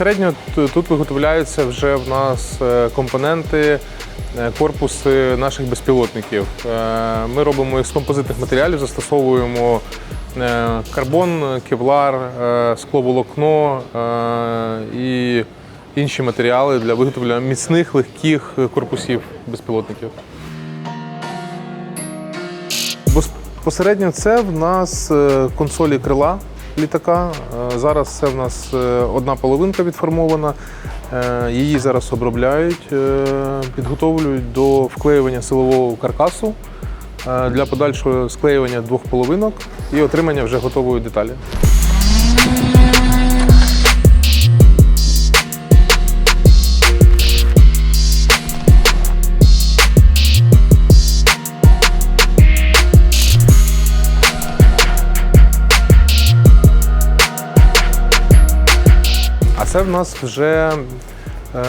Безпосередньо тут виготовляються вже в нас е, компоненти, е, корпуси наших безпілотників. Е, Ми робимо їх з композитних матеріалів, застосовуємо карбон, кевлар, скловолокно і інші матеріали для виготовлення міцних легких корпусів безпілотників. Безпосередньо це в нас консолі крила літака. Е, Зараз це в нас е, одна половинка відформована. Е, Її зараз обробляють, підготовлюють до вклеювання силового каркасу для подальшого склеювання двох половинок і отримання вже готової деталі. Це в нас вже е,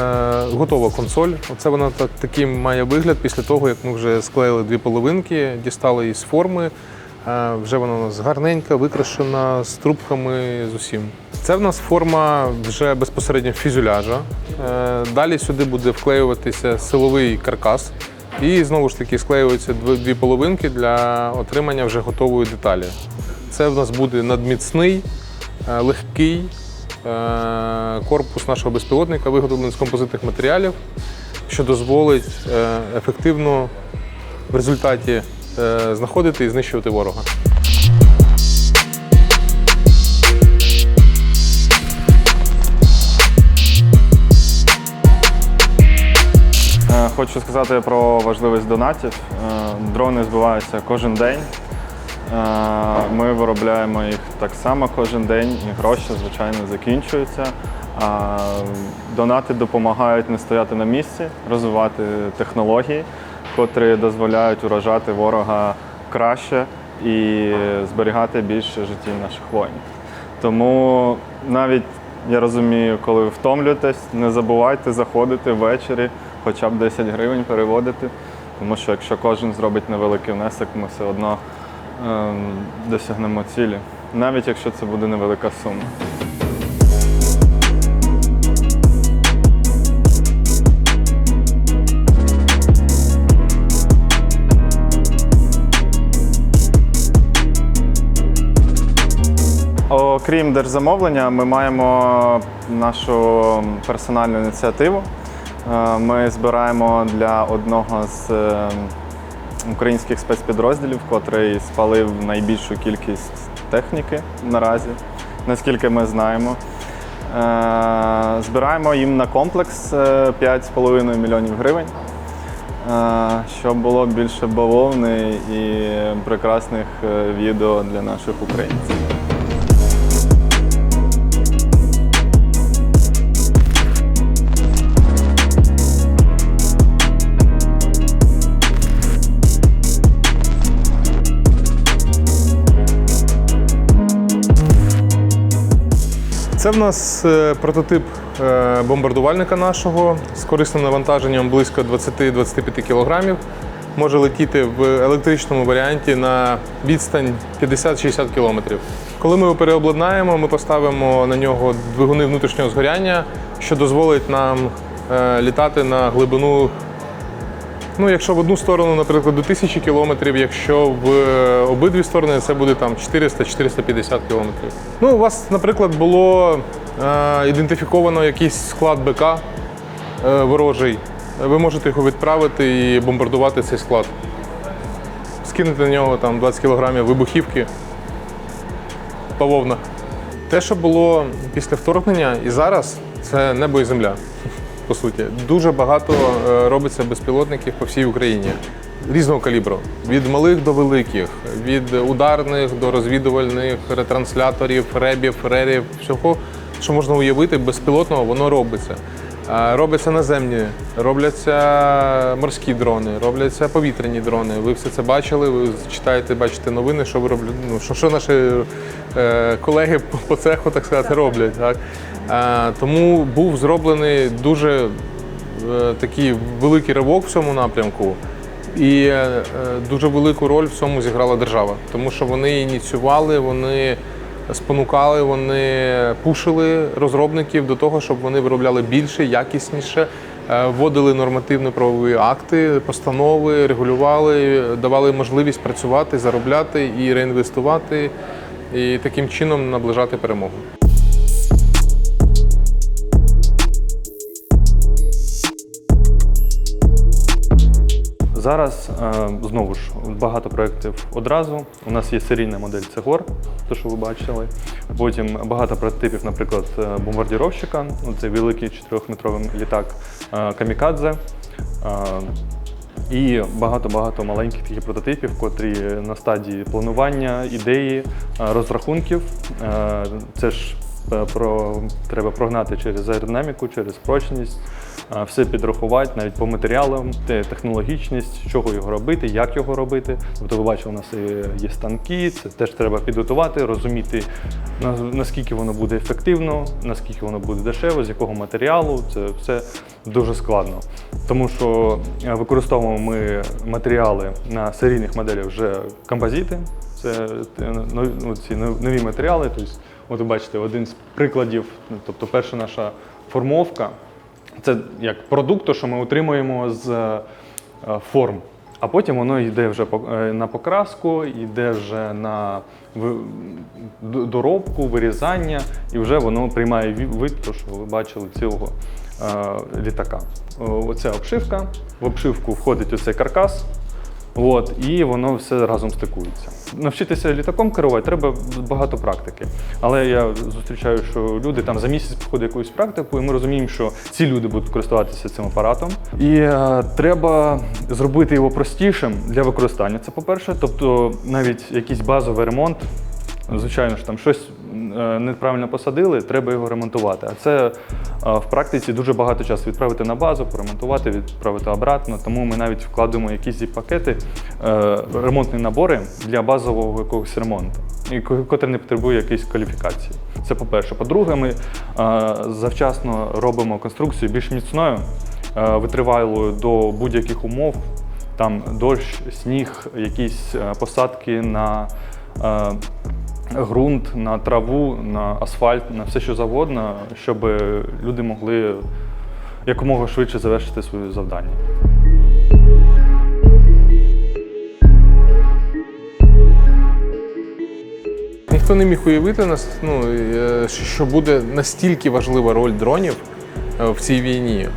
готова консоль. Оце вона так, такий має вигляд після того, як ми вже склеїли дві половинки, дістали її з форми. Е, вже вона у нас гарненька, викрашена з трубками з усім. Це в нас форма вже безпосередньо фюзеляжа. Е, далі сюди буде вклеюватися силовий каркас. І знову ж таки склеюються дві половинки для отримання вже готової деталі. Це в нас буде надміцний, е, легкий корпус нашого безпілотника, виготовлений з композитних матеріалів, що дозволить е, ефективно в результаті е, знаходити і знищувати ворога. Е, Хочу сказати про важливість донатів. Е, Дрони збиваються кожен день. Ми виробляємо їх так само кожен день, і гроші, звичайно, закінчуються. Донати допомагають не стояти на місці, розвивати технології, котрі дозволяють уражати ворога краще і зберігати більше життів наших воїнів. Тому навіть я розумію, коли ви втомлюєтесь, не забувайте заходити ввечері, хоча б 10 гривень переводити. Тому що якщо кожен зробить невеликий внесок, ми все одно досягнемо цілі, навіть якщо це буде невелика сума. Окрім держзамовлення, ми маємо нашу персональну ініціативу. Е, Ми збираємо для одного з е, українських спецпідрозділів, котрий спалив найбільшу кількість техніки наразі, наскільки ми знаємо. Е, Збираємо їм на комплекс е, 5,5 мільйонів гривень, е, щоб було більше бавовни і прекрасних е, відео для наших українців. Це в нас е, прототип е, бомбардувальника нашого з корисним навантаженням близько 20-25 кг. Може летіти в електричному варіанті на відстань 50-60 км. Коли ми його переобладнаємо, ми поставимо на нього двигуни внутрішнього згоряння, що дозволить нам е, літати на глибину Ну, якщо в одну сторону, наприклад, до 1000 кілометрів, якщо в е, обидві сторони це буде там 400-450 кілометрів. Ну, у вас, наприклад, було е, ідентифіковано якийсь склад БК е, ворожий. Ви можете його відправити і бомбардувати цей склад. Скинути на нього там 20 кілограмів вибухівки. Бавовна. Те, що було після вторгнення і зараз, це небо і земля. По суті, дуже багато е, робиться безпілотників по всій Україні різного калібру. Від малих до великих, від ударних до розвідувальних, ретрансляторів, ребів, рерів, всього, що можна уявити, безпілотного, воно робиться. Е, Робляться наземні, робляться морські дрони, робляться повітряні дрони. Ви все це бачили, ви читаєте, бачите новини, що ви роблять, ну, що, що наші е, колеги по- по цеху, так сказати, роблять. Так? Е, тому був зроблений дуже е, такий великий ривок в цьому напрямку. І е, дуже велику роль в цьому зіграла держава, тому що вони ініціювали, вони спонукали, вони пушили розробників до того, щоб вони виробляли більше, якісніше, е, вводили нормативно-правові акти, постанови, регулювали, давали можливість працювати, заробляти і реінвестувати, і таким чином наближати перемогу. Зараз е, знову ж багато проєктів одразу. У нас є серійна модель Цегор, те, що ви бачили. Потім багато прототипів, наприклад, е, бомбардіровщика. Ну, це великий 4-метровий літак е, Камікадзе. І багато-багато маленьких таких прототипів, котрі на стадії планування, ідеї, розрахунків. Це ж про, треба прогнати через аеродинаміку, через прочність, все підрахувати, навіть по матеріалам, технологічність, чого його робити, як його робити. Тобто, ви бачили, у нас є станки, це теж треба підготувати, розуміти, наскільки воно буде ефективно, наскільки воно буде дешево, з якого матеріалу. Це все дуже складно. Тому що е, використовуємо ми матеріали на серійних моделях вже композити. Це е, нові, ну, ці нові матеріали. Тобто, от ви бачите, один з прикладів, ну, тобто перша наша формовка, це як продукт, що ми отримуємо з е, форм. А потім воно йде вже е, на покраску, йде вже на доробку, вирізання, і вже воно приймає вид, то, що ви бачили цілого е, літака. Оця обшивка. В обшивку входить оцей каркас. От, і воно все разом стикується. Навчитися літаком керувати треба багато практики. Але я зустрічаю, що люди там за місяць проходять якусь практику, і ми розуміємо, що ці люди будуть користуватися цим апаратом. І е, треба зробити його простішим для використання. Це по-перше, тобто навіть якийсь базовий ремонт. Звичайно ж, там щось е, неправильно посадили, треба його ремонтувати. А це е, в практиці дуже багато часу відправити на базу, поремонтувати, відправити обратно. Тому ми навіть вкладемо якісь пакети, е, ремонтні набори для базового якогось ремонту, котрий не потребує якоїсь кваліфікації. Це по-перше. По-друге, ми завчасно робимо конструкцію більш міцною, витривалою до будь-яких умов. Там дощ, сніг, якісь посадки на ґрунт, на траву, на асфальт, на все, що завгодно, щоб люди могли якомога швидше завершити своє завдання. Ніхто не міг уявити нас, ну, е, що буде настільки важлива роль дронів в цій війні. Е,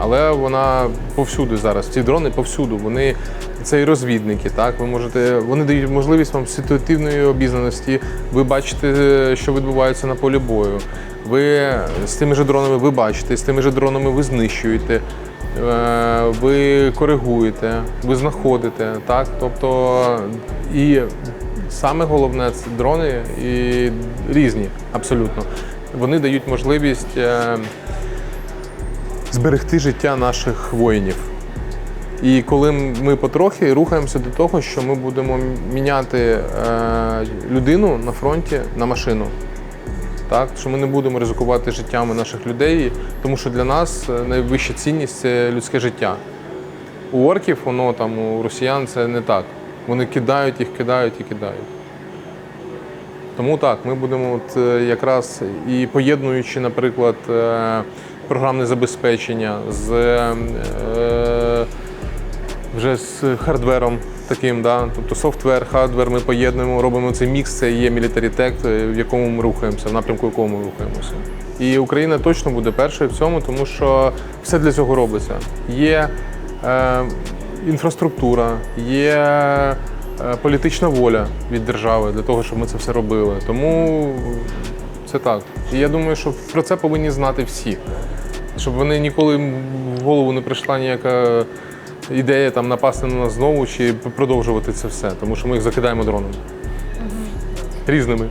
Але вона повсюди зараз. Ці дрони повсюду. Вони це і розвідники. Так, ви можете, вони дають можливість вам ситуативної обізнаності. Ви бачите, е, що відбувається на полі бою. Ви з тими ж дронами ви бачите, з тими ж дронами ви знищуєте. Е, Ви коригуєте, ви знаходите, так? Тобто і Саме головне це дрони і різні, абсолютно. Вони дають можливість е, зберегти життя наших воїнів. І коли ми потрохи рухаємося до того, що ми будемо міняти е, людину на фронті на машину. Так, що ми не будемо ризикувати життями наших людей, тому що для нас е, найвища цінність це людське життя. У орків, воно там у росіян це не так. Вони кидають їх, кидають і кидають. Тому так, ми будемо от е, якраз і поєднуючи, наприклад, програмне забезпечення з е, вже з хардвером таким, да? тобто софтвер, хардвер ми поєднуємо, робимо цей мікс, це є е, в якому ми рухаємося, в напрямку якому ми рухаємося. І Україна точно буде першою в цьому, тому що все для цього робиться. Є е, інфраструктура, є е, політична воля від держави для того, щоб ми це все робили. Тому це так. І я думаю, що про це повинні знати всі. Щоб вони ніколи в голову не прийшла ніяка ідея там напасти на нас знову чи продовжувати це все, тому що ми їх закидаємо дронами. Різними.